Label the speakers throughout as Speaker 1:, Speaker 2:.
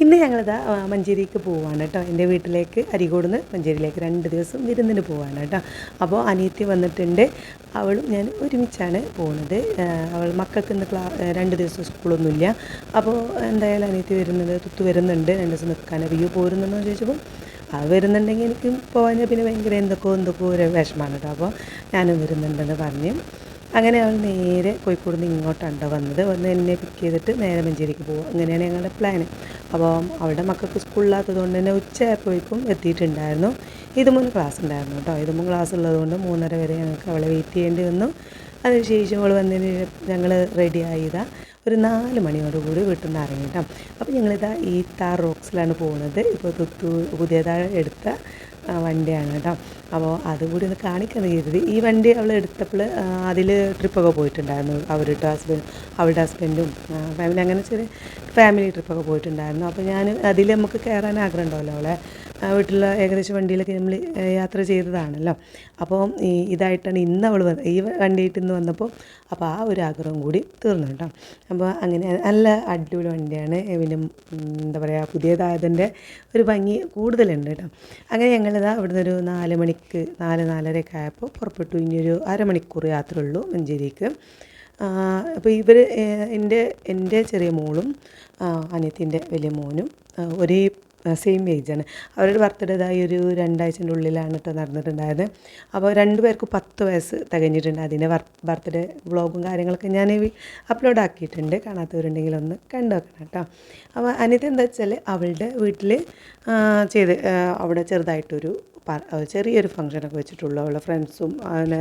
Speaker 1: ഇന്ന് ഞങ്ങളിതാ മഞ്ചേരിക്ക് പോവാണ് കേട്ടോ എന്റെ വീട്ടിലേക്ക് അരികോടുന്ന് മഞ്ചേരിയിലേക്ക് രണ്ട് ദിവസം വിരുന്നിന് പോവാണ് കേട്ടോ അപ്പോൾ അനിയത്തി വന്നിട്ടുണ്ട്. അവളും ഞാൻ ഒരുമിച്ചാണ് പോകുന്നത് അവൾ മക്കൾക്ക് ഇന്ന് ക്ലാ രണ്ട് ദിവസം സ്കൂളൊന്നുമില്ല. അപ്പോൾ എന്തായാലും അനിയത്തി വരുന്നത് തുത്ത് വരുന്നുണ്ട്. രണ്ട് ദിവസം നിൽക്കാൻ റിയു പോരുന്നെന്ന് ചോദിച്ചപ്പോൾ അത് വരുന്നുണ്ടെങ്കിൽ എനിക്ക് പോകാൻ പിന്നെ ഭയങ്കര എന്തൊക്കെയോ എന്തൊക്കെയോ ഒരു വിഷമമാണ് കേട്ടോ അപ്പോൾ ഞാനും വരുന്നുണ്ടെന്ന് പറഞ്ഞ്. അങ്ങനെ അവൾ നേരെ കോഴിക്കോട് നിന്ന് ഇങ്ങോട്ടാണ് വന്നത്. വന്ന് എന്നെ പിക്ക് ചെയ്തിട്ട് നേരെ മഞ്ചേരിക്ക് പോകും അങ്ങനെയാണ് ഞങ്ങളുടെ പ്ലാൻ അപ്പോൾ അവളുടെ മക്കൾക്ക് സ്കൂളില്ലാത്തത് കൊണ്ട് തന്നെ ഉച്ചയായപ്പോഴേക്കും എത്തിയിട്ടുണ്ടായിരുന്നു. ഇതുമൂന്ന് ക്ലാസ് ഉണ്ടായിരുന്നു കേട്ടോ. ഇതുമൂന്ന് ക്ലാസ് ഉള്ളതുകൊണ്ട് മൂന്നര വരെ ഞങ്ങൾക്ക് അവളെ വെയിറ്റ് ചെയ്യേണ്ടി വന്നു. അതിനുശേഷം അവൾ വന്നതിന് ഞങ്ങൾ റെഡി ആയതാ. ഒരു നാല് മണിയോടുകൂടി വീട്ടിൽ നിന്ന് ഇറങ്ങിയിട്ടാണ് അപ്പോൾ ഞങ്ങളിതാ ഈ താർ റോക്സിലാണ് പോകുന്നത് ഇപ്പോൾ പുതിയതായി എടുത്ത വണ്ടിയാണ് കേട്ടോ. അപ്പോൾ അതുകൂടി ഒന്ന് കാണിക്കാൻ കരുതി. ഈ വണ്ടി അവൾ എടുത്തപ്പോൾ അതിൽ ട്രിപ്പൊക്കെ പോയിട്ടുണ്ടായിരുന്നു. അവരുടെ ഹസ്ബൻഡ് അവളുടെ ഹസ്ബൻഡും ഫാമിലി അങ്ങനെ ചെറിയ ഫാമിലി ട്രിപ്പൊക്കെ പോയിട്ടുണ്ടായിരുന്നു. അപ്പോൾ ഞാൻ അതിൽ നമുക്ക് കയറാൻ ആഗ്രഹം ഉണ്ടാവല്ലോ അവളെ. വീട്ടിലുള്ള ഏകദേശം വണ്ടിയിലൊക്കെ നമ്മൾ യാത്ര ചെയ്തതാണല്ലോ. അപ്പോൾ ഈ ഇതായിട്ടാണ് ഇന്ന് അവൾ വന്നത് ഈ വണ്ടിയിട്ട് ഇന്ന് വന്നപ്പോൾ അപ്പോൾ ആ ഒരു ആഗ്രഹം കൂടി തീർന്നു കേട്ടോ. അപ്പോൾ അങ്ങനെ നല്ല അടിപൊളി വണ്ടിയാണ്. പിന്നെ എന്താ പറയുക പുതിയതായതിന്റെ ഒരു ഭംഗി കൂടുതലുണ്ട് കേട്ടോ. അങ്ങനെ ഞങ്ങളിതാ ഇവിടുന്ന് ഒരു നാല് മണിക്ക് നാല് നാലരയൊക്കെ ആയപ്പോൾ പുറപ്പെട്ടു. ഇനിയൊരു അരമണിക്കൂർ യാത്ര ഉള്ളൂ മഞ്ചേരിക്ക് അപ്പോൾ ഇവർ എന്റെ എന്റെ ചെറിയ മോളും അനിയത്തിന്റെ വലിയ മോനും ഒരേ സെയിം ഏജാണ് അവരുടെ ബർത്ത്ഡേ ഇതായി ഒരു രണ്ടാഴ്ചന്റെ ഉള്ളിലാണ് കേട്ടോ നടന്നിട്ടുണ്ടായത്. അപ്പോൾ രണ്ടുപേർക്കും പത്ത് വയസ്സ് തികഞ്ഞിട്ടുണ്ട് അതിന്റെ ബർത്ത്ഡേ വ്ളോഗും കാര്യങ്ങളൊക്കെ ഞാൻ അപ്ലോഡ് ആക്കിയിട്ടുണ്ട്. കാണാത്തവരുണ്ടെങ്കിൽ ഒന്ന് കണ്ടു വെക്കണം കേട്ടോ അപ്പോൾ അനിത എന്താ വെച്ചാൽ അവളുടെ വീട്ടിൽ ചെയ്ത് അവിടെ ചെറുതായിട്ടൊരു ചെറിയൊരു ഫംഗ്ഷനൊക്കെ വെച്ചിട്ടുള്ളൂ. അവളുടെ ഫ്രണ്ട്സും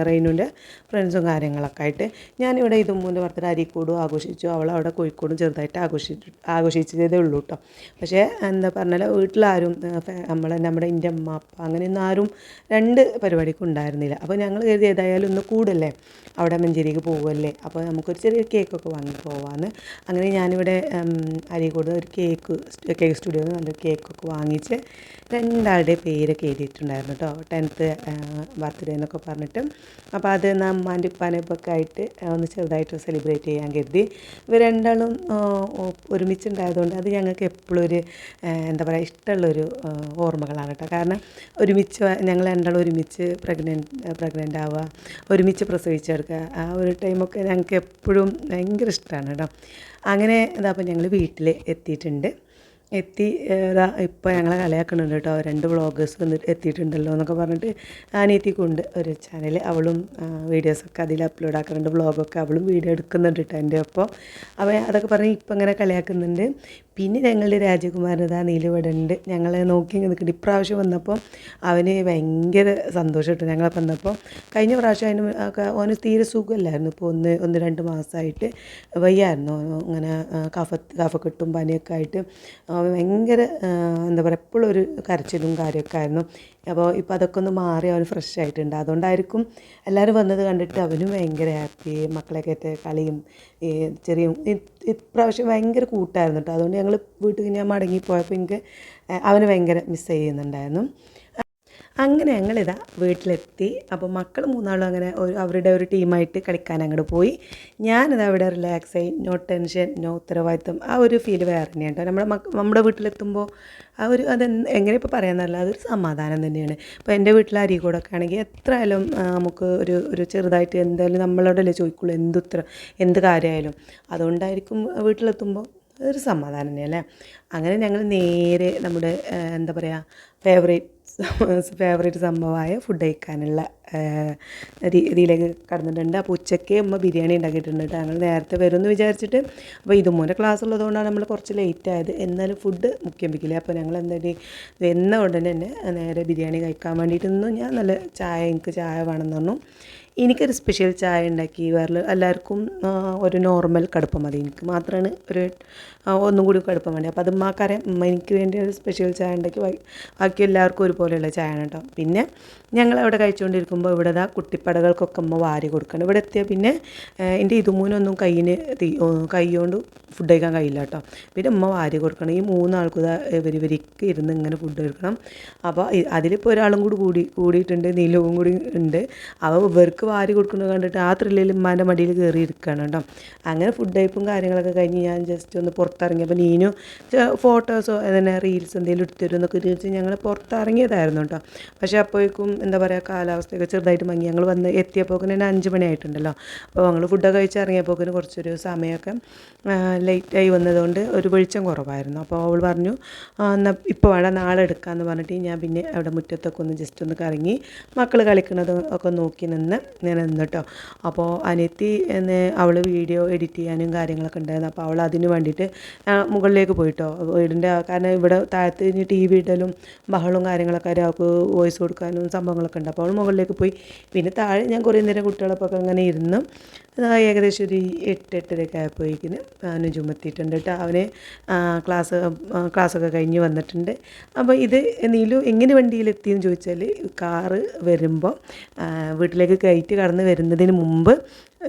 Speaker 1: റെയിനുവിന്റെ ഫ്രണ്ട്സും കാര്യങ്ങളൊക്കെ ആയിട്ട് ഞാനിവിടെ ഇതുമ്മൂന്റെ ബർത്ത്ഡേ അരിക്കൂടും ആഘോഷിച്ചു. അവൾ അവിടെ കോഴിക്കോടും ചെറുതായിട്ട് ആഘോഷിച്ചു ആഘോഷിച്ചതേ ഉള്ളൂ കേട്ടോ പക്ഷേ എന്താ പറഞ്ഞാൽ വീട്ടിലാരും നമ്മളെ നമ്മുടെ എന്റെ അമ്മ അപ്പ അങ്ങനെയൊന്നും ആരും രണ്ട് പരിപാടിക്കും ഉണ്ടായിരുന്നില്ല. അപ്പോൾ ഞങ്ങൾ കരുതി ഏതായാലും ഒന്ന് കൂടല്ലേ? അവിടെ മഞ്ചേരിക്ക് പോകുമല്ലേ അപ്പോൾ നമുക്കൊരു ചെറിയ കേക്കൊക്കെ വാങ്ങി പോവാമെന്ന് അങ്ങനെ ഞാനിവിടെ അരീക്കോട് ഒരു കേക്ക് കേക്ക് സ്റ്റുഡിയോയിൽ നിന്ന് നല്ലൊരു കേക്കൊക്കെ വാങ്ങിച്ച് രണ്ടാളുടെ പേരൊക്കെ എഴുതിയിട്ടുണ്ടായിരുന്നു കേട്ടോ. ടെൻത്ത് ബർത്ത്ഡേ എന്നൊക്കെ പറഞ്ഞിട്ട്. അപ്പോൾ അത് നമ്മാന്റെ ഉപ്പാനൊക്കെ ആയിട്ട് ഒന്ന് ചെറുതായിട്ട് സെലിബ്രേറ്റ് ചെയ്യാൻ കരുതി. ഇവർ രണ്ടാളും ഒരുമിച്ചുണ്ടായതുകൊണ്ട് അത് ഞങ്ങൾക്ക് എപ്പോഴും ഒരു എന്താ പറയുക ഇഷ്ടമുള്ളൊരു ഓർമ്മകളാണ് കേട്ടോ. കാരണം ഒരുമിച്ച് ഞങ്ങൾ രണ്ടാളും ഒരുമിച്ച് പ്രഗ്നന്റ് പ്രഗ്നന്റ് ആവുക ഒരുമിച്ച് പ്രസവിച്ചെടുക്കുക ആ ഒരു ടൈമൊക്കെ ഞങ്ങൾക്ക് എപ്പോഴും ഭയങ്കര ഇഷ്ടമാണ് കേട്ടോ. അങ്ങനെ എന്താ അപ്പോൾ ഞങ്ങൾ വീട്ടിൽ എത്തിയിട്ടുണ്ട്. എത്തി ഇപ്പോൾ ഞങ്ങളെ കളിയാക്കുന്നുണ്ട് കേട്ടോ. രണ്ട് വ്ളോഗേഴ്സ് വന്നിട്ട് എത്തിയിട്ടുണ്ടല്ലോ എന്നൊക്കെ പറഞ്ഞിട്ട് അനിയത്തിക്കുണ്ട് ഒരു ചാനൽ അവളും വീഡിയോസൊക്കെ അതിൽ അപ്ലോഡ് ആക്കുന്നുണ്ട് വ്ളോഗൊക്കെ അവളും വീഡിയോ എടുക്കുന്നുണ്ട് കേട്ടോ എന്റെ ഒപ്പം. അപ്പോൾ അതൊക്കെ പറഞ്ഞ് ഇപ്പം ഇങ്ങനെ കളിയാക്കുന്നുണ്ട്. പിന്നെ ഞങ്ങളുടെ രാജകുമാരൻ ഇതാ നീലിവിടെ ഉണ്ട്. ഞങ്ങളെ നോക്കി നിൽക്കുന്നുണ്ട്. ഇപ്രാവശ്യം വന്നപ്പോൾ അവന് ഭയങ്കര സന്തോഷം കിട്ടും. ഞങ്ങളെ വന്നപ്പോൾ കഴിഞ്ഞ പ്രാവശ്യം അതിന് ഓന് തീരെ സുഖമില്ലായിരുന്നു. ഇപ്പോൾ ഒന്ന് ഒന്ന് രണ്ട് മാസമായിട്ട് വയ്യായിരുന്നു. അങ്ങനെ കഫ കഫക്കെട്ടും പനിയൊക്കെ ആയിട്ട് ഭയങ്കര എന്താ പറയുക എപ്പോഴും ഒരു കരച്ചിലും കാര്യമൊക്കെ ആയിരുന്നു. അപ്പോൾ ഇപ്പോൾ അതൊക്കെ ഒന്ന് മാറി അവൻ ഫ്രഷ് ആയിട്ടുണ്ട്. അതുകൊണ്ടായിരിക്കും എല്ലാവരും വന്നത് കണ്ടിട്ട് അവനും ഭയങ്കര ഹാപ്പി മക്കളെ ആയിട്ട് കളിയും ചെറിയ ഇപ്രാവശ്യം ഭയങ്കര കൂട്ടായിരുന്നു കേട്ടോ. അതുകൊണ്ട് ഞങ്ങൾ വീട്ടിൽ ഞാൻ മടങ്ങിപ്പോയപ്പോൾ എനിക്ക് അവനെ ഭയങ്കര മിസ്സ് ചെയ്യുന്നുണ്ടായിരുന്നു. അങ്ങനെ ഞങ്ങളിതാ വീട്ടിലെത്തി. അപ്പോൾ മക്കൾ മൂന്നാളും അങ്ങനെ ഒരു അവരുടെ ഒരു ടീമായിട്ട് കളിക്കാൻ അങ്ങോട്ട് പോയി. ഞാനിതാ അവിടെ റിലാക്സ് ആയി. നോ ടെൻഷൻ നോ ഉത്തരവാദിത്വം. ആ ഒരു ഫീൽ വേറെ തന്നെയാണ് കേട്ടോ നമ്മുടെ മക്ക നമ്മുടെ വീട്ടിലെത്തുമ്പോൾ ആ ഒരു അത് എങ്ങനെ ഇപ്പോൾ പറയാമെന്നല്ല അതൊരു സമാധാനം തന്നെയാണ്. ഇപ്പോൾ എന്റെ വീട്ടിൽ അരീക്കോടൊക്കെ ആണെങ്കിൽ എത്ര ആയാലും ആ, നമുക്ക് ഒരു ഒരു ചെറുതായിട്ട് എന്തായാലും നമ്മളോടല്ലേ ചോദിക്കുള്ളൂ എന്ത് ഉത്തരം എന്ത് കാര്യമായാലും അതുകൊണ്ടായിരിക്കും വീട്ടിലെത്തുമ്പോൾ ഒരു സമാധാനം തന്നെയല്ലേ? അങ്ങനെ ഞങ്ങൾ നേരെ നമ്മുടെ എന്താ പറയുക ഫേവറേറ്റ് ഫേവറേറ്റ് സംഭവമായ ഫുഡ് കഴിക്കാനുള്ള രീതിയിലേക്ക് കടന്നിട്ടുണ്ട്. അപ്പോൾ ഉച്ചയ്ക്ക് അമ്മ ബിരിയാണി ഉണ്ടാക്കിയിട്ടുണ്ട് കേട്ടോ ഞങ്ങൾ നേരത്തെ വരുമെന്ന് വിചാരിച്ചിട്ട് അപ്പോൾ ഇതുമൂന്നെ ക്ലാസ് ഉള്ളതുകൊണ്ടാണ് നമ്മൾ കുറച്ച് ലേറ്റ് ആയത്. എന്നാലും ഫുഡ് മുഖ്യം വെക്കില്ല അപ്പോൾ ഞങ്ങൾ എന്തായാലും എന്ന ഉടനെ തന്നെ നേരെ ബിരിയാണി കഴിക്കാൻ വേണ്ടിയിട്ട് നിന്നു ഞാൻ നല്ല ചായ എനിക്ക് ചായ വേണമെന്ന് പറഞ്ഞു. എനിക്കൊരു സ്പെഷ്യൽ ചായ ഉണ്ടാക്കി വേറെ എല്ലാവർക്കും ഒരു നോർമൽ കടുപ്പം മതി. എനിക്ക് മാത്രമാണ് ഒരു ഒന്നും കൂടി കടുപ്പം വേണ്ടി. അപ്പോൾ അത് ഉമ്മാക്കറിയാം ഉമ്മ എനിക്ക് വേണ്ടി ഒരു സ്പെഷ്യൽ ചായ ഉണ്ടാക്കി ബാക്കി എല്ലാവർക്കും ഒരുപോലെയുള്ള ചായയാണ് കേട്ടോ പിന്നെ ഞങ്ങൾ അവിടെ കഴിച്ചുകൊണ്ടിരിക്കുമ്പോൾ ഇവിടെ ആ കുട്ടിപ്പടകൾക്കൊക്കെ അമ്മ വാരി കൊടുക്കണം. ഇവിടെ എത്തിയാൽ പിന്നെ എന്റെ ഇതുമൂനൊന്നും കയ്യിന് കൈ കൊണ്ട് ഫുഡ് കഴിക്കാൻ കഴിയില്ല കേട്ടോ പിന്നെ ഉമ്മ വാരി കൊടുക്കണം. ഈ മൂന്നാൾക്കും ഇതാ ഇവർ ഇവർക്ക് ഇരുന്ന് ഇങ്ങനെ ഫുഡ് കൊടുക്കണം അപ്പോൾ അതിലിപ്പോൾ ഒരാളും കൂടി കൂടി കൂടിയിട്ടുണ്ട് നീലവും കൂടി ഉണ്ട്. അവ ഇവർക്ക് അവൾക്ക് വാരി കൊടുക്കുന്നത് കണ്ടിട്ട് ആ ത്രില്ലിൽ ഉമ്മാന്റെ മടിയിൽ കയറി ഇരിക്കുകയാണ് കേട്ടോ. അങ്ങനെ ഫുഡ് ടൈപ്പും കാര്യങ്ങളൊക്കെ കഴിഞ്ഞ് ഞാൻ ജസ്റ്റ് ഒന്ന് പുറത്തിറങ്ങിയപ്പോൾ നീനു ഫോട്ടോസോ അതന്നെ റീൽസ് എന്തെങ്കിലും എടുത്തുതരും എന്നൊക്കെ ചോദിച്ച് ഞങ്ങൾ പുറത്തിറങ്ങിയതായിരുന്നു കേട്ടോ. പക്ഷേ അപ്പോഴേക്കും എന്താ പറയുക കാലാവസ്ഥയൊക്കെ ചെറുതായിട്ട് മങ്ങി. ഞങ്ങൾ വന്ന് എത്തിയപ്പോക്കിന് തന്നെ അഞ്ച് മണിയായിട്ടുണ്ടല്ലോ അപ്പോൾ ഞങ്ങൾ ഫുഡൊക്കെ കഴിച്ച് ഇറങ്ങിയപ്പോക്കിന് കുറച്ചൊരു സമയമൊക്കെ ലേറ്റായി വന്നതുകൊണ്ട് ഒരു വെളിച്ചം കുറവായിരുന്നു. അപ്പോൾ അവൾ പറഞ്ഞു "ആ, എന്നാൽ ഇപ്പോൾ വേണം നാളെ എടുക്കാമെന്ന് പറഞ്ഞിട്ട് ഞാൻ പിന്നെ അവിടെ മുറ്റത്തൊക്കെ ഒന്ന് ജസ്റ്റ് ഒന്ന് കറങ്ങി മക്കൾ കളിക്കുന്നത് ഒക്കെ നോക്കി നിന്ന് ഞാൻ നിന്ന് കേട്ടോ അപ്പോൾ അനിയത്തി എന്ന് അവൾ വീഡിയോ എഡിറ്റ് ചെയ്യാനും കാര്യങ്ങളൊക്കെ ഉണ്ടായിരുന്നു. അപ്പോൾ അവൾ അതിന് വേണ്ടിയിട്ട് മുകളിലേക്ക് പോയിട്ടോ. വീടിന്റെ കാരണം ഇവിടെ താഴത്ത് ഇനി ടി വി ഇടലും ബഹളും കാര്യങ്ങളൊക്കെ അവർക്ക് വോയിസ് കൊടുക്കാനും സംഭവങ്ങളൊക്കെ ഉണ്ട്. അപ്പോൾ അവൾ മുകളിലേക്ക് പോയി. പിന്നെ താഴെ ഞാൻ കുറേ നേരം കുട്ടികളൊക്കെ അങ്ങനെ ഇരുന്ന്. ആ, ഏകദേശം ഒരു എട്ട് എട്ടരയൊക്കെ ആയപ്പോഴേക്കിന് അവന് ചുമത്തിയിട്ടുണ്ട് കേട്ടോ. അവന് ക്ലാസ് ക്ലാസ്സൊക്കെ കഴിഞ്ഞ് വന്നിട്ടുണ്ട്. അപ്പോൾ ഇത് നീലു എങ്ങനെ വണ്ടിയിലെത്തിയെന്ന് ചോദിച്ചാൽ കാറ് വരുമ്പോൾ വീട്ടിലേക്ക് കയറ്റി കടന്ന് വരുന്നതിന് മുമ്പ്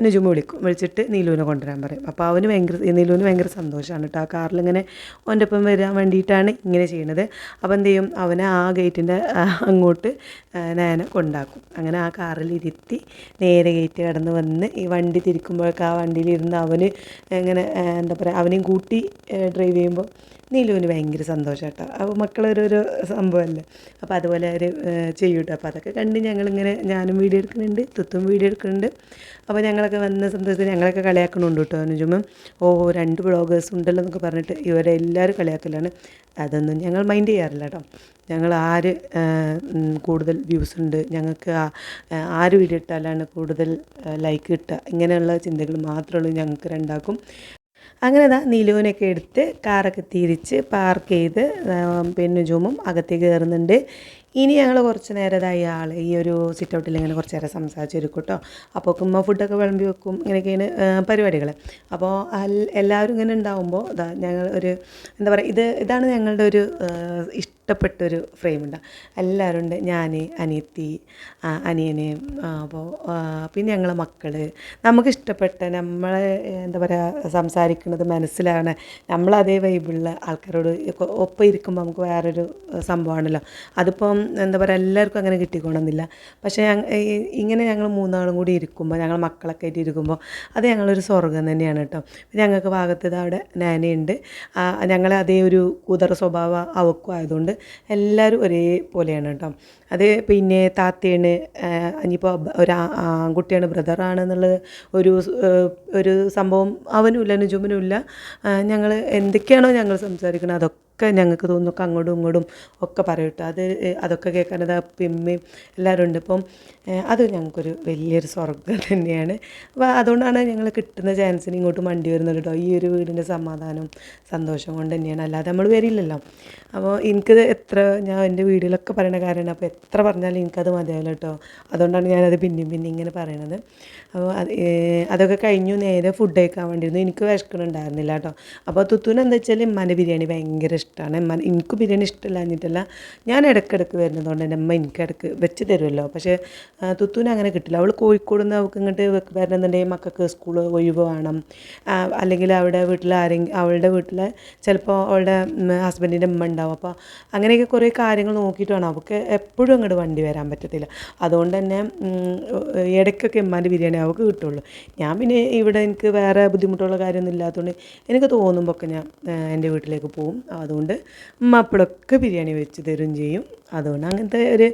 Speaker 1: നുജുമ വിളിക്കും. വിളിച്ചിട്ട് നീലുവിനെ കൊണ്ടുവരാൻ പറയും. അപ്പോൾ അവന് ഭയങ്കര നീലുവിന് ഭയങ്കര സന്തോഷമാണ് കേട്ടോ ആ കാറിൽ ഇങ്ങനെ ഓന്റെ ഒപ്പം വരാൻ വേണ്ടിയിട്ടാണ് ഇങ്ങനെ ചെയ്യുന്നത് അപ്പോൾ എന്ത് ചെയ്യും? അവനെ ആ ഗേറ്റിന്റെ അങ്ങോട്ട് നേനെ കൊണ്ടാക്കും. അങ്ങനെ ആ കാറിൽ ഇരുത്തി നേരെ ഗേറ്റ് കടന്ന് വന്ന് ഈ വണ്ടി തിരിക്കുമ്പോഴൊക്കെ ആ വണ്ടിയിലിരുന്ന് അവന് ഇങ്ങനെ എന്താ പറയുക അവനെയും കൂട്ടി ഡ്രൈവ് ചെയ്യുമ്പോൾ നീലുവിന് ഭയങ്കര സന്തോഷം കേട്ടോ. അപ്പോൾ മക്കളൊരു സംഭവമല്ലേ? അപ്പോൾ അതുപോലെ അവർ ചെയ്യും കേട്ടോ അപ്പോൾ അതൊക്കെ കണ്ട് ഞങ്ങളിങ്ങനെ ഞാനും വീഡിയോ എടുക്കുന്നുണ്ട് തുത്തും വീഡിയോ എടുക്കുന്നുണ്ട്. അപ്പോൾ ഞങ്ങളൊക്കെ വന്ന സന്തോഷത്തിൽ ഞങ്ങളൊക്കെ കളിയാക്കണുണ്ട് കേട്ടോ അനുജുമ്മ ഓ രണ്ട് ബ്ലോഗേഴ്സ് ഉണ്ടല്ലോ എന്നൊക്കെ പറഞ്ഞിട്ട് ഇവരെല്ലാവരും കളിയാക്കലാണ്. അതൊന്നും ഞങ്ങൾ മൈൻഡ് ചെയ്യാറില്ല കേട്ടോ. ഞങ്ങൾ ആര് കൂടുതൽ വ്യൂസ് ഉണ്ട് ഞങ്ങൾക്ക് ആര് വീഡിയോ ഇട്ടാലാണ് കൂടുതൽ ലൈക്ക് കിട്ടുക. ഇങ്ങനെയുള്ള ചിന്തകൾ മാത്രമേ ഉള്ളൂ ഞങ്ങൾക്ക് രണ്ടാക്കും അങ്ങനെ ദാ നിലുവിനൊക്കെ എടുത്ത് കാറൊക്കെ തിരിച്ച് പാർക്ക് ചെയ്ത് പെണ്ണു ജൂമും അകത്തേക്ക് കയറുന്നുണ്ട്. ഇനി ഞങ്ങൾ കുറച്ച് നേരം ഇതായി ആൾ ഈ ഒരു സിറ്റ് ഔട്ടിൽ ഇങ്ങനെ കുറച്ച് നേരം സംസാരിച്ചിരിക്കും കേട്ടോ അപ്പോൾ ഉമ്മ ഫുഡൊക്കെ വിളമ്പി വെക്കും ഇങ്ങനെയൊക്കെയാണ് പരിപാടികൾ അപ്പോൾ എല്ലാവരും ഇങ്ങനെ ഉണ്ടാവുമ്പോൾ ഞങ്ങൾ ഒരു എന്താ പറയുക ഇത് ഇതാണ് ഞങ്ങളുടെ ഒരു ഇഷ്ടപ്പെട്ടൊരു ഫ്രെയിം ഉണ്ടാവും എല്ലാവരും ഉണ്ട് ഞാൻ അനിയത്തി അനിയന് അപ്പോൾ പിന്നെ ഞങ്ങളെ മക്കൾ നമുക്ക് ഇഷ്ടപ്പെട്ട നമ്മളെ എന്താ പറയുക സംസാരിക്കുന്നത് മനസ്സിലാണ്. നമ്മളതേ വൈബിളുള്ള ആൾക്കാരോട് ഒപ്പം ഇരിക്കുമ്പോൾ നമുക്ക് വേറൊരു സംഭവമാണല്ലോ അതിപ്പം എന്താ പറയുക എല്ലാവർക്കും അങ്ങനെ കിട്ടിക്കോണമെന്നില്ല പക്ഷേ ഇങ്ങനെ ഞങ്ങൾ മൂന്നാളും കൂടി ഇരിക്കുമ്പോൾ ഞങ്ങൾ മക്കളൊക്കെ ആയിട്ട് ഇരിക്കുമ്പോൾ അത് ഞങ്ങളൊരു സ്വർഗം തന്നെയാണ് കേട്ടോ. ഞങ്ങൾക്ക് ഭാഗത്ത് അവിടെ നാനയുണ്ട്. ഞങ്ങളെ അതേ ഒരു കുതറ സ്വഭാവം അവക്കും ആയതുകൊണ്ട് എല്ലാവരും ഒരേപോലെയാണ് കേട്ടോ. അത് പിന്നെ താത്തയാണ് ഇനിയിപ്പോൾ ഒരു ആൺകുട്ടിയാണ് ആൺകുട്ടിയാണ് ബ്രദറാണെന്നുള്ളത് ഒരു ഒരു സംഭവം അവനുമില്ല ഇല്ല ഞങ്ങൾ എന്തൊക്കെയാണോ ഞങ്ങൾ സംസാരിക്കുന്നത് അതൊക്കെ ഞങ്ങൾക്ക് തോന്നുന്നൊക്കെ അങ്ങോട്ടും ഇങ്ങോട്ടും ഒക്കെ പറയും കേട്ടോ അത് അതൊക്കെ കേൾക്കാനത് പിമ്മയും എല്ലാവരും ഉണ്ട്. ഇപ്പം അത് ഞങ്ങൾക്കൊരു വലിയൊരു സ്വർഗം തന്നെയാണ്. അപ്പോൾ അതുകൊണ്ടാണ് ഞങ്ങൾ കിട്ടുന്ന ചാൻസിന് ഇങ്ങോട്ട് മണ്ടി വരുന്നത് കേട്ടോ. ഈ ഒരു വീടിന്റെ സമാധാനം സന്തോഷം കൊണ്ട് തന്നെയാണ്. അല്ലാതെ നമ്മൾ വരില്ലല്ലോ. അപ്പോൾ എനിക്കത് എത്ര ഞാൻ എന്റെ വീഡിയോയിലൊക്കെ പറയുന്ന കാര്യമാണ് അപ്പോൾ എത്ര പറഞ്ഞാലും എനിക്കത് മതിയാവില്ല കേട്ടോ. അതുകൊണ്ടാണ് ഞാനത് പിന്നെയും പിന്നെ ഇങ്ങനെ പറയണത്. അപ്പോൾ അത് അതൊക്കെ കഴിഞ്ഞു. നേരെ ഫുഡ് കഴിക്കാൻ വേണ്ടിയിരുന്നു. എനിക്ക് വിശക്കണുണ്ടായിരുന്നില്ല കേട്ടോ. അപ്പോൾ തുത്തൂന് എന്താ വെച്ചാൽ ഉമ്മാന്റെ ബിരിയാണി ഭയങ്കര ഇഷ്ടമാണ്. അമ്മ എനിക്ക് ബിരിയാണി ഇഷ്ടമില്ല എന്നിട്ടല്ല ഞാൻ ഇടയ്ക്കിടയ്ക്ക് വരുന്നതുകൊണ്ട് എന്റെ അമ്മ എനിക്ക് ഇടയ്ക്ക് വെച്ച് തരുമല്ലോ. പക്ഷേ തുത്തൂന് അങ്ങനെ കിട്ടില്ല. അവൾ കോഴിക്കോട് നിന്ന് അവൾക്ക് ഇങ്ങോട്ട് വരണമെന്നുണ്ടെങ്കിൽ മക്കൾക്ക് സ്കൂൾ ഒഴിവ് വേണം. അല്ലെങ്കിൽ അവിടെ വീട്ടിൽ ആരെങ്കിലും അവളുടെ വീട്ടിൽ ചിലപ്പോൾ അവളുടെ ഹസ്ബൻഡിന്റെ അമ്മ ഉണ്ടാവും. അപ്പോൾ അങ്ങനെയൊക്കെ കുറേ കാര്യങ്ങൾ നോക്കിയിട്ട് വേണം. അവൾക്ക് എപ്പോഴും അങ്ങോട്ട് വണ്ടി വരാൻ പറ്റത്തില്ല. അതുകൊണ്ട് തന്നെ ഇടയ്ക്കൊക്കെ ഉമ്മാന്റെ ബിരിയാണി അവൾക്ക് കിട്ടുള്ളൂ. ഞാൻ പിന്നെ ഇവിടെ എനിക്ക് വേറെ ബുദ്ധിമുട്ടുള്ള കാര്യമൊന്നും ഇല്ലാത്തതുകൊണ്ട് എനിക്ക് തോന്നുമ്പോൾ ഒക്കെ ഞാൻ എന്റെ വീട്ടിലേക്ക് പോകും അതുകൊണ്ട് ഉമ്മ ബിരിയാണി വെച്ച് തരും ചെയ്യും. അതുകൊണ്ട് അങ്ങനത്തെ ഒരു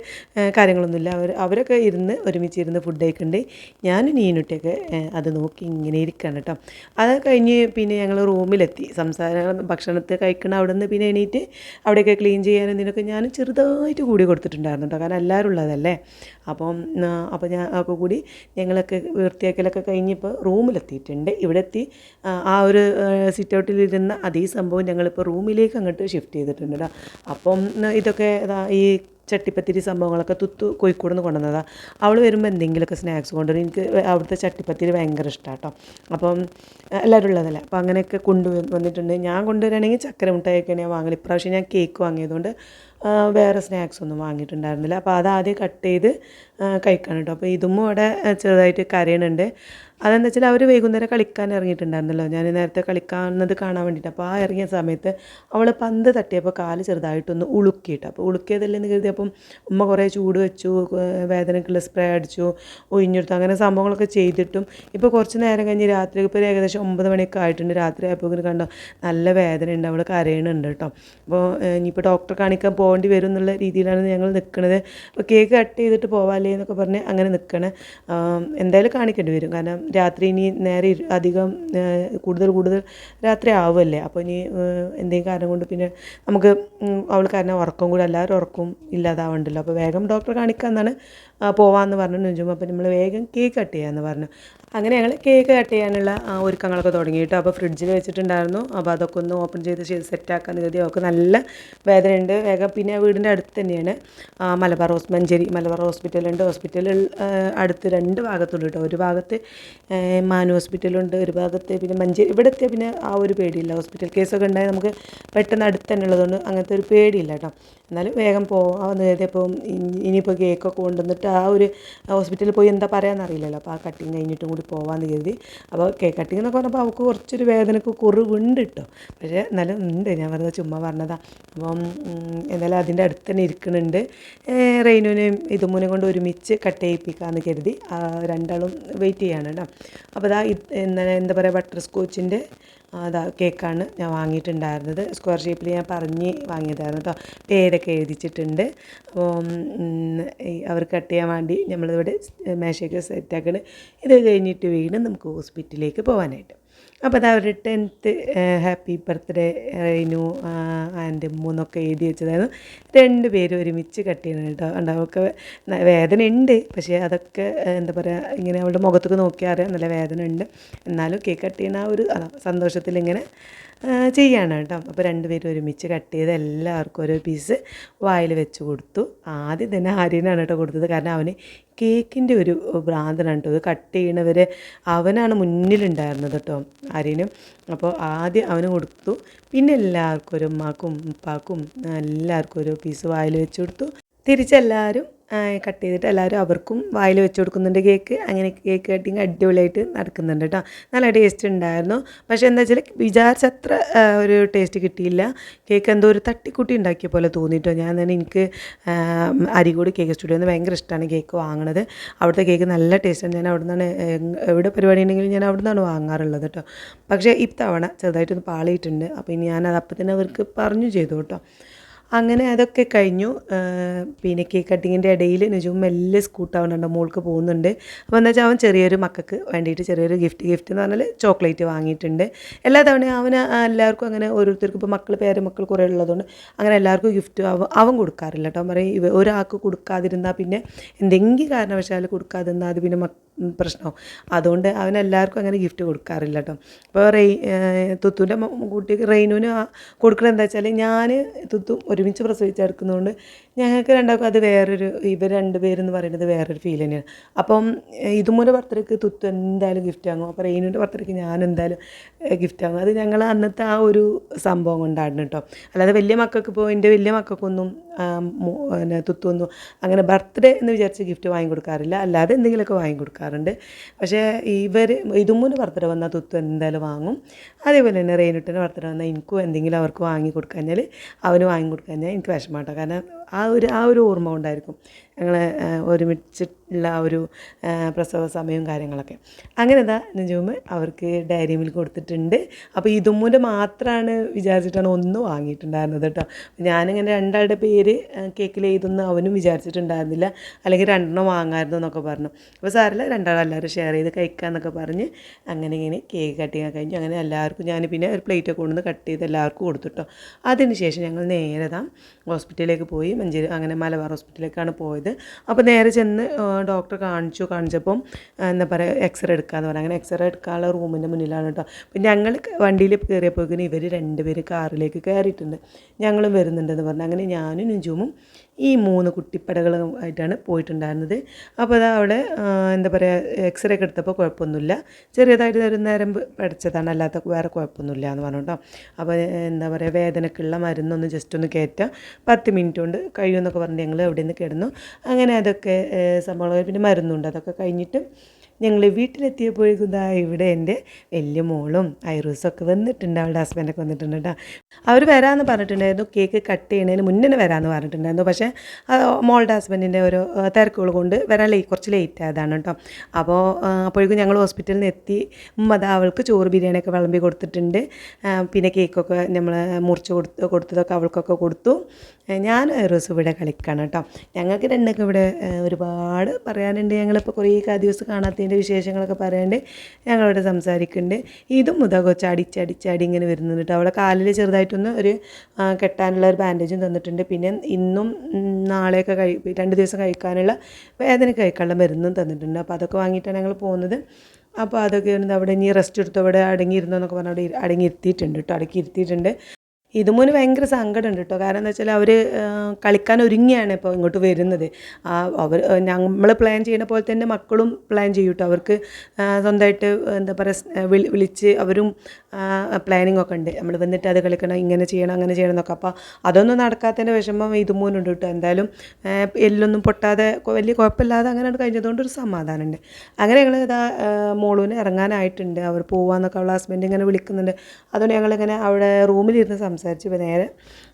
Speaker 1: കാര്യങ്ങളൊന്നുമില്ല. അവർ അവരൊക്കെ ഇരുന്ന് ഒരുമിച്ച് ഇരുന്ന് ഫുഡ് കഴിക്കുന്നുണ്ട് ഞാനും നീനുട്ടിയൊക്കെ അത് നോക്കി ഇങ്ങനെ ഇരിക്കുകയാണ് കേട്ടോ അത് കഴിഞ്ഞ് പിന്നെ ഞങ്ങൾ റൂമിലെത്തി. സംസാരം ഭക്ഷണത്തെ കഴിക്കണം അവിടെ നിന്ന് പിന്നെ എണീറ്റ് അവിടെയൊക്കെ ക്ലീൻ ചെയ്യാൻ ഇതിനൊക്കെ ഞാൻ ചെറുതായിട്ട് കൂടി കൊടുത്തിട്ടുണ്ടായിരുന്നു കേട്ടോ കാരണം എല്ലാവരും ഉള്ളതല്ലേ? അപ്പം അപ്പോൾ ഞാൻ ഒക്കെ കൂടി ഞങ്ങളൊക്കെ വൃത്തിയാക്കലൊക്കെ കഴിഞ്ഞിപ്പോൾ റൂമിലെത്തിയിട്ടുണ്ട്. ഇവിടെ എത്തി ആ ഒരു സിറ്റ് ഔട്ടിലിരുന്ന അതേ സംഭവം ഞങ്ങളിപ്പോൾ റൂമിലേക്ക് അങ്ങോട്ട് ഷിഫ്റ്റ് ചെയ്തിട്ടുണ്ട് അപ്പം ഇതൊക്കെ ഇതാ ഈ ചട്ടിപ്പത്തിരി സംഭവങ്ങളൊക്കെ തുത്തു കോഴിക്കോട് നിന്ന് കൊണ്ടുവന്നതാണ് അവൾ വരുമ്പോൾ എന്തെങ്കിലുമൊക്കെ സ്നാക്സ് കൊണ്ടുവരും. എനിക്ക് അവിടുത്തെ ചട്ടിപ്പത്തിരി ഭയങ്കര ഇഷ്ടമാണ് കേട്ടോ അപ്പം എല്ലാവരും ഉള്ളതല്ലേ. അപ്പോൾ അങ്ങനെയൊക്കെ കൊണ്ടു വന്നിട്ടുണ്ട്. ഞാൻ കൊണ്ടുവരികയാണെങ്കിൽ ചക്കര മിഠായിയൊക്കെയാണ് ഞാൻ വാങ്ങൽ ഇപ്രാവശ്യം ഞാൻ കേക്ക് വാങ്ങിയതുകൊണ്ട് വേറെ സ്നാക്സ് ഒന്നും വാങ്ങിയിട്ടുണ്ടായിരുന്നില്ല. അപ്പോൾ അത് ആദ്യം കട്ട് ചെയ്ത് കഴിക്കണം കേട്ടോ അപ്പോൾ ഇതും ഇവിടെ ചെറുതായിട്ട് കരയണുണ്ട്. അതെന്താ വെച്ചാൽ അവർ വൈകുന്നേരം കളിക്കാൻ ഇറങ്ങിയിട്ടുണ്ടായിരുന്നല്ലോ. ഞാൻ നേരത്തെ കളിക്കാവുന്നത് കാണാൻ വേണ്ടിയിട്ട് അപ്പോൾ ആ ഇറങ്ങിയ സമയത്ത് അവൾ പന്ത് തട്ടിയപ്പോൾ കാൽ ചെറുതായിട്ടൊന്ന് ഉളുക്കിയിട്ട്. അപ്പോൾ ഉളുക്കിയതല്ലെന്ന് കരുതിയപ്പം ഉമ്മ കുറേ ചൂട് വെച്ചു വേദനക്കുള്ള സ്പ്രേ അടിച്ചു ഒഴിഞ്ഞെടുത്തു. അങ്ങനെ സംഭവങ്ങളൊക്കെ ചെയ്തിട്ടും ഇപ്പോൾ കുറച്ച് നേരം കഴിഞ്ഞ് രാത്രി ഇപ്പോൾ ഏകദേശം ഒമ്പത് മണിയൊക്കെ ആയിട്ടുണ്ട്. രാത്രി ആയപ്പോൾ കണ്ടോ നല്ല വേദന ഉണ്ട് അവൾ കരയണുണ്ട് കേട്ടോ അപ്പോൾ ഇനിയിപ്പോൾ ഡോക്ടറെ കാണിക്കാൻ പോകേണ്ടി വരും എന്നുള്ള രീതിയിലാണ് ഞങ്ങൾ നിൽക്കുന്നത് അപ്പോൾ കേക്ക് കട്ട് ചെയ്തിട്ട് പോവാല്ലേ എന്നൊക്കെ പറഞ്ഞ് അങ്ങനെ നിൽക്കണേ എന്തായാലും കാണിക്കേണ്ടി വരും. കാരണം രാത്രി ഇനി നേരെ അധികം കൂടുതൽ കൂടുതൽ രാത്രി ആവുമല്ലേ? അപ്പോൾ ഇനി എന്തെങ്കിലും കാരണം കൊണ്ട് പിന്നെ നമുക്ക് അവൾ കാരണം ഉറക്കം കൂടെ എല്ലാവരും ഉറക്കം ഇല്ലാതാവണ്ടല്ലോ. അപ്പോൾ വേഗം ഡോക്ടറെ കാണിക്കാമെന്നാണ് ആ, പോവാമെന്ന് പറഞ്ഞു. നുജും അപ്പോൾ നമ്മൾ വേഗം കേക്ക് കട്ട് ചെയ്യാമെന്ന് പറഞ്ഞു. അങ്ങനെ ഞങ്ങൾ കേക്ക് കട്ട് ചെയ്യാനുള്ള ഒരുക്കങ്ങളൊക്കെ തുടങ്ങി കേട്ടോ. അപ്പോൾ ഫ്രിഡ്ജിൽ വെച്ചിട്ടുണ്ടായിരുന്നു. അപ്പോൾ അതൊക്കെ ഒന്ന് ഓപ്പൺ ചെയ്ത് സെറ്റാക്കാൻ കരുതി. അവൾക്ക് നല്ല വേദനയുണ്ട് വേഗം പിന്നെ വീടിന്റെ അടുത്ത് തന്നെയാണ്. മലബാർ ഹോസ് മഞ്ചേരി മലബാർ ഹോസ്പിറ്റലുണ്ട് ഹോസ്പിറ്റൽ അടുത്ത് രണ്ട് ഭാഗത്തുണ്ട് കേട്ടോ. ഒരു ഭാഗത്ത് മാനു ഹോസ്പിറ്റലുണ്ട് ഒരു ഭാഗത്ത് പിന്നെ മഞ്ചേരി ഇവിടെ എത്തിയാൽ പിന്നെ ആ ഒരു പേടിയില്ല. ഹോസ്പിറ്റൽ കേസൊക്കെ ഉണ്ടായാൽ നമുക്ക് പെട്ടെന്ന് അടുത്ത് തന്നെ ഉള്ളതുകൊണ്ട് അങ്ങനത്തെ ഒരു പേടിയില്ല കേട്ടോ. എന്നാലും വേഗം പോകാമെന്ന് കരുതിയപ്പോൾ ഇനിയിപ്പോൾ കേക്കൊക്കെ കൊണ്ടുവന്നിട്ട് ആ ഒരു ഹോസ്പിറ്റലിൽ പോയി എന്താ പറയാമെന്നറിയില്ലല്ലോ അപ്പോൾ ആ കട്ടിങ് കഴിഞ്ഞിട്ടും കൂടി പോകാമെന്ന് കരുതി. അപ്പോൾ കേ കട്ടിങ് എന്നൊക്കെ പറഞ്ഞപ്പോൾ അവൾക്ക് കുറച്ചൊരു വേദനക്ക് കുറവുണ്ട് കേട്ടോ പക്ഷേ എന്നാലും ഉണ്ട്. ഞാൻ വെറുതെ ചുമ്മാ പറഞ്ഞതാ. അപ്പം എന്നാലും അതിന്റെ അടുത്ത് തന്നെ ഇരിക്കുന്നുണ്ട് റെയിനുവിനെയും ഇതുമൂനെ കൊണ്ട് ഒരുമിച്ച് കട്ട് ചെയ്യിപ്പിക്കാമെന്ന് കരുതി. രണ്ടാളും വെയിറ്റ് ചെയ്യാണ് കേട്ടോ അപ്പോൾ അതാ എന്താ എന്താ പറയുക ബട്ടർ സ്കോച്ചിന്റെ അതാ കേക്കാണ് ഞാൻ വാങ്ങിയിട്ടുണ്ടായിരുന്നത്. സ്ക്വയർ ഷേപ്പിൽ ഞാൻ പറഞ്ഞ് വാങ്ങിയതായിരുന്നു കേട്ടോ പേരൊക്കെ എഴുതിച്ചിട്ടുണ്ട്. അപ്പോൾ അവർ കട്ട് ചെയ്യാൻ വേണ്ടി നമ്മളിവിടെ മേശയൊക്കെ സെറ്റാക്കണ്. ഇത് കഴിഞ്ഞിട്ട് വീണ്ടും നമുക്ക് ഹോസ്പിറ്റലിലേക്ക് പോകാനായിട്ട് അപ്പോൾ അത് അവരുടെ tenth happy birthday Rainu and മൂന്നൊക്കെ എഴുതി വെച്ചതായിരുന്നു. രണ്ട് പേരും ഒരുമിച്ച് കട്ട് ചെയ്യണം കേട്ടോ. ഉണ്ട് അവൾക്ക് വേദന ഉണ്ട് പക്ഷേ അതൊക്കെ എന്താ പറയുക ഇങ്ങനെ അവളുടെ മുഖത്തൊക്കെ നോക്കിയാൽ അറിയാം. നല്ല വേദന ഉണ്ട് എന്നാലും കേക്ക് കട്ട് ചെയ്യുന്ന ആ ഒരു സന്തോഷത്തിൽ ഇങ്ങനെ ചെയ്യാണ് കേട്ടോ. അപ്പോൾ രണ്ടുപേരും ഒരുമിച്ച് കട്ട് ചെയ്ത് എല്ലാവർക്കും ഓരോ പീസ് വായിൽ വെച്ച് കൊടുത്തു. ആദ്യം തന്നെ ആര്യനാണ് കേട്ടോ കൊടുത്തത്. കാരണം അവന് കേക്കിന്റെ ഒരു ഭ്രാന്തനാണ് കേട്ടോ. അത് കട്ട് ചെയ്യണവർ അവനാണ് മുന്നിലുണ്ടായിരുന്നത് കേട്ടോ ആര്യനും അപ്പോൾ ആദ്യം അവന് കൊടുത്തു. പിന്നെ എല്ലാവർക്കും ഒരു ഉമ്മാക്കും ഉപ്പാക്കും എല്ലാവർക്കും ഓരോ പീസ് വായിൽ വെച്ച് കൊടുത്തു. തിരിച്ചെല്ലാവരും കട്ട് ചെയ്തിട്ട് എല്ലാവരും അവർക്കും വായിൽ വെച്ച് കൊടുക്കുന്നുണ്ട് കേക്ക്. അങ്ങനെ കേക്ക് കട്ടിങ് അടിപൊളിയായിട്ട് നടക്കുന്നുണ്ട് കേട്ടോ. നല്ല ടേസ്റ്റ് ഉണ്ടായിരുന്നു. പക്ഷേ എന്താ വെച്ചാൽ വിചാരിച്ചത്ര ഒരു ടേസ്റ്റ് കിട്ടിയില്ല. കേക്ക് എന്തോ ഒരു തട്ടിക്കുട്ടി ഉണ്ടാക്കിയ പോലെ തോന്നിയിട്ടോ ഞാൻ തന്നെ എനിക്ക് അരികൂട് കേക്ക് സ്റ്റുഡിയോന്ന് ഭയങ്കര ഇഷ്ടമാണ് കേക്ക് വാങ്ങണത്. അവിടുത്തെ കേക്ക് നല്ല ടേസ്റ്റാണ് ഞാൻ അവിടെ നിന്നാണ് എവിടെ പരിപാടി ഉണ്ടെങ്കിലും ഞാൻ അവിടെ നിന്നാണ് വാങ്ങാറുള്ളത് കേട്ടോ. പക്ഷേ ഇത്തവണ ചെറുതായിട്ടൊന്ന് പാളിയിട്ടുണ്ട്. അപ്പോൾ ഇനി ഞാനത് അപ്പം തന്നെ അവർക്ക് പറഞ്ഞു ചെയ്തു കേട്ടോ. അങ്ങനെ അതൊക്കെ കഴിഞ്ഞു. പിന്നെ കേക്ക് കട്ടിങ്ങിന്റെ ഇടയിൽ നിജും മെല്ലെ സ്കൂട്ടാവുന്നുണ്ട് മോൾക്ക് പോകുന്നുണ്ട്. അപ്പോൾ എന്താ വെച്ചാൽ അവൻ ചെറിയൊരു മക്കൾക്ക് വേണ്ടിയിട്ട് ചെറിയൊരു ഗിഫ്റ്റ് ഗിഫ്റ്റ് എന്ന് പറഞ്ഞാൽ ചോക്ലേറ്റ് വാങ്ങിയിട്ടുണ്ട്. എല്ലാ തവണയും അവന് എല്ലാവർക്കും അങ്ങനെ ഓരോരുത്തർക്കും ഇപ്പോൾ മക്കൾ പേര് മക്കൾ കുറേ ഉള്ളതുകൊണ്ട് അങ്ങനെ എല്ലാവർക്കും ഗിഫ്റ്റ് അവൻ അവൻ കൊടുക്കാറില്ല കേട്ടോ. പറയും ഒരാൾക്ക് കൊടുക്കാതിരുന്നാൽ പിന്നെ എന്തെങ്കിലും കാരണവശാൽ കൊടുക്കാതിരുന്നാൽ അത് പിന്നെ മക് പ്രശ്നമാവും അതുകൊണ്ട് അവൻ എല്ലാവർക്കും അങ്ങനെ ഗിഫ്റ്റ് കൊടുക്കാറില്ല കേട്ടോ അപ്പോൾ റെയ് തുത്തുവിന്റെ കുട്ടിക്ക് റെയിനുവിന് കൊടുക്കണത് എന്താ വെച്ചാൽ ഞാൻ തുത്തു ഒരുമിച്ച് പ്രസവിച്ചെടുക്കുന്നതുകൊണ്ട് ഞങ്ങൾക്ക് രണ്ടാൾക്കും അത് വേറൊരു ഇവർ രണ്ടുപേരെന്ന് പറയുന്നത് വേറൊരു ഫീൽ തന്നെയാണ്. അപ്പം ഇതുമൂലം ബർത്ത്ഡേക്ക് തുത്തു എന്തായാലും ഗിഫ്റ്റ് വാങ്ങും. അപ്പോൾ റെയിനുവിന്റെ ബർത്ത്ഡേക്ക് ഞാൻ എന്തായാലും ഗിഫ്റ്റ് വാങ്ങും. അത് ഞങ്ങൾ അന്നത്തെ ആ ഒരു സംഭവം കൊണ്ടാണ് കേട്ടോ. അല്ലാതെ വലിയ മക്കൾക്ക് ഇപ്പോൾ എന്റെ വലിയ മക്കൾക്കൊന്നും പിന്നെ തുത്തൊന്നും അങ്ങനെ ബർത്ത്ഡേ എന്ന് വിചാരിച്ച് ഗിഫ്റ്റ് വാങ്ങി കൊടുക്കാറില്ല. അല്ലാതെ എന്തെങ്കിലുമൊക്കെ വാങ്ങി കൊടുക്കാറുണ്ട്. പക്ഷേ ഇവർ ഇതുമൂന്ന് ബർത്ത്ഡേ വന്നാൽ തുത്തു എന്തായാലും വാങ്ങും. അതേപോലെ തന്നെ റെയിനുട്ടിന്റെ ബർത്ത്ഡേ വന്നാൽ എനിക്കും എന്തെങ്കിലും അവർക്ക് വാങ്ങി കൊടുക്കാഞ്ഞാൽ അവന് വാങ്ങി കൊടുക്കാഞ്ഞാൽ എനിക്ക് വിഷമമാട്ടോ കാരണം ആ ഒരു ആ ഒരു ഓർമ്മ ഉണ്ടായിരിക്കും. ഞങ്ങൾ ഒരുമിച്ചിട്ടുള്ള ഒരു പ്രസവ സമയവും കാര്യങ്ങളൊക്കെ. അങ്ങനെ ഇതാ നിജുമ് അവർക്ക് ഡയറി മിൽക്ക് കൊടുത്തിട്ടുണ്ട്. അപ്പോൾ ഇതുമ്മൂന്റെ മാത്രമാണ് വിചാരിച്ചിട്ടാണ് ഒന്ന് വാങ്ങിയിട്ടുണ്ടായിരുന്നത് കേട്ടോ. ഞാനിങ്ങനെ രണ്ടാളുടെ പേര് കേക്കിൽ എഴുതുന്ന അവനും വിചാരിച്ചിട്ടുണ്ടായിരുന്നില്ല. അല്ലെങ്കിൽ രണ്ടെണ്ണം വാങ്ങാമായിരുന്നു എന്നൊക്കെ പറഞ്ഞു. അപ്പോൾ സാറില്ല രണ്ടാളും എല്ലാവരും ഷെയർ ചെയ്ത് കഴിക്കാമെന്നൊക്കെ പറഞ്ഞ് അങ്ങനെ ഇങ്ങനെ കേക്ക് കട്ടിങ് കഴിഞ്ഞു. അങ്ങനെ എല്ലാവർക്കും ഞാൻ പിന്നെ ഒരു പ്ലേറ്റൊക്കെ കൊണ്ടുവന്ന് കട്ട് ചെയ്ത് എല്ലാവർക്കും കൊടുത്തു അതിന് ശേഷം ഞങ്ങൾ നേരെ ഹോസ്പിറ്റലിലേക്ക് പോയി. മഞ്ചേരി അങ്ങനെ മലബാർ ഹോസ്പിറ്റലിലേക്കാണ് പോയത്. അപ്പോൾ നേരെ ചെന്ന് ഡോക്ടർ കാണിച്ചു. കാണിച്ചപ്പം എന്താ പറയുക എക്സ്റേ എടുക്കാമെന്ന് പറഞ്ഞു. അങ്ങനെ എക്സ്റേ എടുക്കാനുള്ള റൂമിന്റെ മുന്നിലാണ് കേട്ടോ അപ്പം ഞങ്ങൾ വണ്ടിയിൽ കയറിയപ്പോഴേക്കും ഇവർ രണ്ടുപേര് കാറിലേക്ക് കയറിയിട്ടുണ്ട് ഞങ്ങളും വരുന്നുണ്ടെന്ന് പറഞ്ഞു. അങ്ങനെ ഞാനും നുജുമും ഈ മൂന്ന് കുട്ടിപ്പടകളും ആയിട്ടാണ് പോയിട്ടുണ്ടായിരുന്നത്. അപ്പോൾ അത് അവിടെ എന്താ പറയുക എക്സ്റേ ഒക്കെ എടുത്തപ്പോൾ കുഴപ്പമൊന്നുമില്ല. ചെറിയതായിട്ട് ഒരു നരമ്പ് പഠിച്ചതാണ്. അല്ലാത്ത വേറെ കുഴപ്പമൊന്നുമില്ല എന്ന് പറഞ്ഞു കേട്ടോ അപ്പോൾ എന്താ പറയുക വേദനക്കുള്ള മരുന്നൊന്ന് ജസ്റ്റ് ഒന്ന് കയറ്റാം പത്ത് മിനിറ്റ് കൊണ്ട് കഴിയുമെന്നൊക്കെ പറഞ്ഞ് ഞങ്ങൾ അവിടെ നിന്ന് കിടന്നു. അങ്ങനെ അതൊക്കെ സംഭവങ്ങൾ പിന്നെ മരുന്നുണ്ട് അതൊക്കെ കഴിഞ്ഞിട്ട് ഞങ്ങൾ വീട്ടിലെത്തിയപ്പോഴേക്കും ഇതാ ഇവിടെ എന്റെ വലിയ മോളും ഐറൂസൊക്കെ വന്നിട്ടുണ്ട്. അവളുടെ ഹസ്ബൻഡൊക്കെ വന്നിട്ടുണ്ട് കേട്ടോ. അവർ വരാമെന്ന് പറഞ്ഞിട്ടുണ്ടായിരുന്നു. കേക്ക് കട്ട് ചെയ്യുന്നതിന് മുന്നേ വരാമെന്ന് പറഞ്ഞിട്ടുണ്ടായിരുന്നു. പക്ഷേ മോളുടെ ഹസ്ബൻഡിന്റെ ആ, തിരക്കുകൾ കൊണ്ട് വരാൻ ലേ കുറച്ച് ലേറ്റ് ആയതാണ് കേട്ടോ. അപ്പോൾ അപ്പോഴേക്കും ഞങ്ങൾ ഹോസ്പിറ്റലിൽ നിന്ന് എത്തി. ഉമ്മത അവൾക്ക് ചോറ് ബിരിയാണിയൊക്കെ വിളമ്പി കൊടുത്തിട്ടുണ്ട്. പിന്നെ കേക്കൊക്കെ നമ്മൾ മുറിച്ച് കൊടുത്ത് കൊടുത്തതൊക്കെ അവൾക്കൊക്കെ കൊടുത്തു. ഞാൻ ഐറൂസ് ഇവിടെ കളിക്കാണ് കേട്ടോ. ഞങ്ങൾക്ക് രണ്ടൊക്കെ ഇവിടെ ഒരുപാട് പറയാനുണ്ട് ഞങ്ങളിപ്പോൾ കുറേ ദിവസം ദിവസം കാണാത്തതിന്റെ വിശേഷങ്ങളൊക്കെ പറയാണ്ട് ഞങ്ങളവിടെ സംസാരിക്കുന്നുണ്ട്. ഇതും മുത കൊച്ച് അടിച്ചടിച്ചടി ഇങ്ങനെ വരുന്നുണ്ട് കേട്ടോ. അവളെ കാലിൽ ചെറുതായിട്ടൊന്ന് ഒരു കെട്ടാനുള്ള ഒരു ബാൻഡേജും തന്നിട്ടുണ്ട്. പിന്നെ ഇന്നും നാളെയൊക്കെ കഴി രണ്ട് ദിവസം കഴിക്കാനുള്ള വേദന കഴിക്കാനുള്ള മരുന്നും തന്നിട്ടുണ്ട്. അപ്പോൾ അതൊക്കെ വാങ്ങിയിട്ടാണ് ഞങ്ങൾ പോകുന്നത്. അപ്പോൾ അതൊക്കെ അവിടെ ഇനി റെസ്റ്റ് എടുത്ത് അവിടെ അടങ്ങിയിരുന്നോ എന്നൊക്കെ പറഞ്ഞാൽ അവിടെ അടങ്ങിയിരുത്തിയിട്ടുണ്ട് കേട്ടോ. അടക്കി ഇരുത്തിയിട്ടുണ്ട് ഇതുമൂന്ന് ഭയങ്കര സങ്കടമുണ്ട് കേട്ടോ കാരണം എന്താ വെച്ചാൽ അവർ കളിക്കാൻ ഒരുങ്ങിയാണ് ഇപ്പോൾ ഇങ്ങോട്ട് വരുന്നത്. അവർ നമ്മൾ പ്ലാൻ ചെയ്യുന്ന പോലെ തന്നെ മക്കളും പ്ലാൻ ചെയ്യും കേട്ടോ അവർക്ക് സ്വന്തമായിട്ട് എന്താ പറയുക വിളി വിളിച്ച് അവരും പ്ലാനിങ് ഒക്കെ ഉണ്ട്. നമ്മൾ വന്നിട്ട് അത് കളിക്കണം ഇങ്ങനെ ചെയ്യണം അങ്ങനെ ചെയ്യണം എന്നൊക്കെ. അപ്പോൾ അതൊന്നും നടക്കാത്തതിന്റെ വിഷമം ഇതുമൂന്നുണ്ട് കേട്ടോ എന്തായാലും എല്ലൊന്നും പൊട്ടാതെ വലിയ കുഴപ്പമില്ലാതെ അങ്ങനെ കഴിഞ്ഞതുകൊണ്ട് ഒരു സമാധാനമുണ്ട്. അങ്ങനെ ഞങ്ങൾ ഇതാ മോളൂന് ഇറങ്ങാനായിട്ടുണ്ട്. അവർ പോവാന്നൊക്കെ ഉള്ള ഹസ്ബൻഡ് ഇങ്ങനെ വിളിക്കുന്നുണ്ട്. അതുകൊണ്ട് ഞങ്ങളിങ്ങനെ അവിടെ റൂമിലിരുന്ന് സംസാരിച്ച് ഇപ്പം നേരെ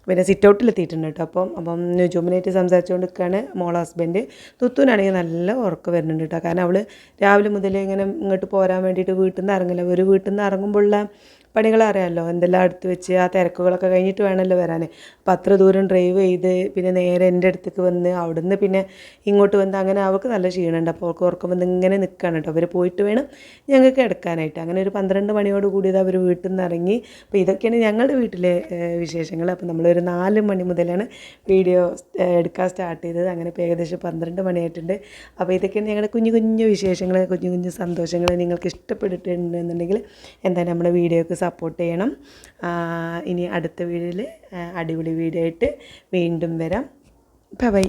Speaker 1: പിന്നെ സിറ്റ് ഔട്ടിലെത്തിയിട്ടുണ്ട് കേട്ടോ. അപ്പം അപ്പം ജുമിനായിട്ട് സംസാരിച്ചുകൊണ്ട് നിൽക്കുകയാണ് മോളെ ഹസ്ബൻഡ് തുത്തൂനാണെങ്കിൽ നല്ല ഉറക്കം വരുന്നുണ്ട് കേട്ടോ. കാരണം അവൾ രാവിലെ മുതൽ ഇങ്ങനെ ഇങ്ങോട്ട് പോരാൻ വേണ്ടിയിട്ട് വീട്ടിൽ നിന്ന് ഇറങ്ങില്ല ഒരു വീട്ടിൽ നിന്ന് ഇറങ്ങുമ്പോഴുള്ള പണികൾ അറിയാമല്ലോ എന്തെല്ലാം അടുത്ത് വെച്ച് ആ തിരക്കുകളൊക്കെ കഴിഞ്ഞിട്ട് വേണമല്ലോ വരാൻ അപ്പം അത്ര ദൂരം ഡ്രൈവ് ചെയ്ത് പിന്നെ നേരെ എന്റെ അടുത്തേക്ക് വന്ന് അവിടുന്ന് പിന്നെ ഇങ്ങോട്ട് വന്ന് അങ്ങനെ അവൾക്ക് നല്ല ക്ഷീണമുണ്ട്. അപ്പോൾ അവൾക്ക് ഉറക്കം വന്ന് ഇങ്ങനെ നിൽക്കുകയാണ് കേട്ടോ. അവർ പോയിട്ട് വേണം ഞങ്ങൾക്ക് എടുക്കാനായിട്ട്. അങ്ങനെ ഒരു പന്ത്രണ്ട് മണിയോട് കൂടി ഇത് അവർ വീട്ടിൽ നിന്ന് ഇറങ്ങി. അപ്പോൾ ഇതൊക്കെയാണ് ഞങ്ങളുടെ വീട്ടിലെ വിശേഷങ്ങൾ. അപ്പോൾ നമ്മളൊരു നാല് മണി മുതലാണ് വീഡിയോ എടുക്കാൻ സ്റ്റാർട്ട് ചെയ്തത്. അങ്ങനെ ഇപ്പോൾ ഏകദേശം പന്ത്രണ്ട് മണിയായിട്ടുണ്ട്. അപ്പോൾ ഇതൊക്കെയാണ് ഞങ്ങളുടെ കുഞ്ഞു കുഞ്ഞു വിശേഷങ്ങൾ കുഞ്ഞു കുഞ്ഞു സന്തോഷങ്ങൾ നിങ്ങൾക്ക് ഇഷ്ടപ്പെട്ടിട്ടുണ്ടെന്നുണ്ടെങ്കിൽ എന്തായാലും നമ്മുടെ വീഡിയോക്ക് സപ്പോർട്ട് ചെയ്യണം. ഇനി അടുത്ത വീഡിയോയിൽ അടിപൊളി വീഡിയോ ആയിട്ട് വീണ്ടും വരാം. ബൈ